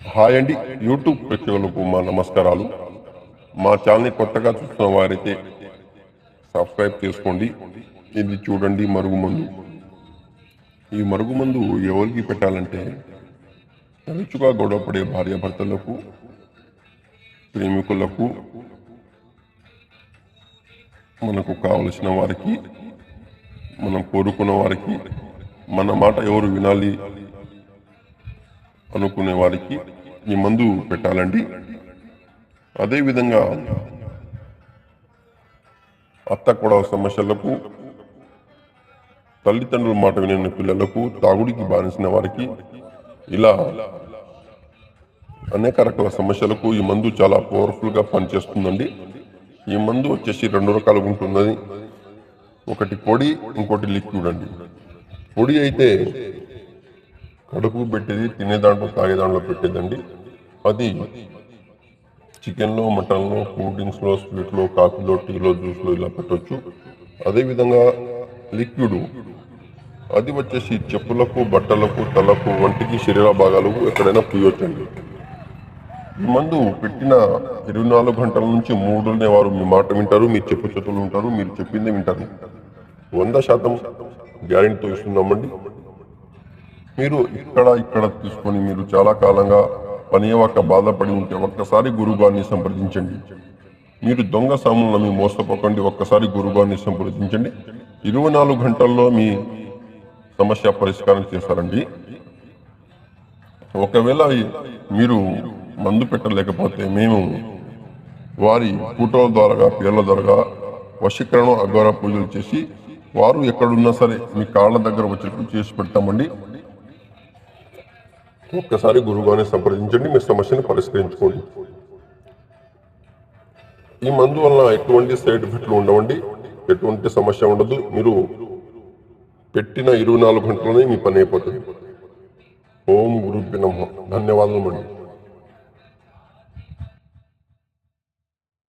Hi అండి YouTube ప్రేక్షకులకు మా నమస్కారాలు. మా ఛానల్ని కొత్తగా చూస్తున్న వారైతే సబ్స్క్రైబ్ చేసుకోండి. ఇది చూడండి మరుగుమందు. ఈ మరుగుమందు ఎవరికి పెట్టాలంటే తరచుగా గొడవపడే భార్యాభర్తలకు ప్రేమికులకు మనకు కావలసిన వారికి మనం కోరుకున్న వారికి మన మాట ఎవరు వినాలి? అనుకునే వారికి ఈ మందు పెట్టాలండి. అదేవిధంగా అత్త కూడా సమస్యలకు తల్లిదండ్రుల మాట వినని పిల్లలకు తాగుడికి బానిసిన వారికి ఇలా అనేక రకాల సమస్యలకు ఈ మందు చాలా పవర్ఫుల్గా పనిచేస్తుందండి. ఈ మందు వచ్చేసి రెండు రకాలుగా ఉంటుందని. ఒకటి పొడి ఇంకోటి లిక్విడ్ అండి. పొడి అయితే కడుపు పెట్టేది తినే దాంట్లో తాగే దాంట్లో పెట్టేదండి. అది చికెన్లో మటన్లో కూల్ డ్రింక్స్లో స్వీట్లో కాఫీలో టీలో జ్యూస్లో ఇలా పెట్టొచ్చు. అదేవిధంగా లిక్విడ్. అది వచ్చేసి చెప్పులకు బట్టలకు తలకు వంటికి శరీర భాగాలకు ఎక్కడైనా పూయొచ్చండి. ఈ మందు పెట్టిన ఇరవై నాలుగు గంటల నుంచి మూడునే వారు మీ మాట వింటారు మీరు చెప్పు చేతులు ఉంటారు మీరు చెప్పిందే వింటారు. వంద శాతం గ్యారెంటీతో ఇస్తున్నామండి. మీరు ఇక్కడ ఇక్కడ తీసుకొని మీరు చాలా కాలంగా పని బాధపడి ఉంటే ఒక్కసారి గురుగారిని సంప్రదించండి. మీరు దొంగ సాములను మీ మోసపోకండి ఒక్కసారి గురుగారిని సంప్రదించండి. ఇరవై నాలుగు గంటల్లో మీ సమస్య పరిష్కారం చేస్తారండి ఒకవేళ మీరు మందు పెట్టలేకపోతే మేము వారి ఫోటోల ద్వారా పేర్ల ద్వారా వశీకరణ అఘోర పూజలు చేసి వారు ఎక్కడున్నా సరే మీ కాళ్ళ దగ్గర వచ్చేట్టు చేసి పెడతామండి. ఒక్కసారి గురువుగారిని సంప్రదించండి మీ సమస్యను పరిష్కరించుకోండి. ఈ మందు వల్ల ఎటువంటి సైడ్ ఎఫెక్ట్లు ఉండవండి ఎటువంటి సమస్య ఉండదు మీరు పెట్టిన ఇరవై నాలుగు గంటలనే మీ పని అయిపోతుంది. ఓం గురు నమ. ధన్యవాదాలు అండి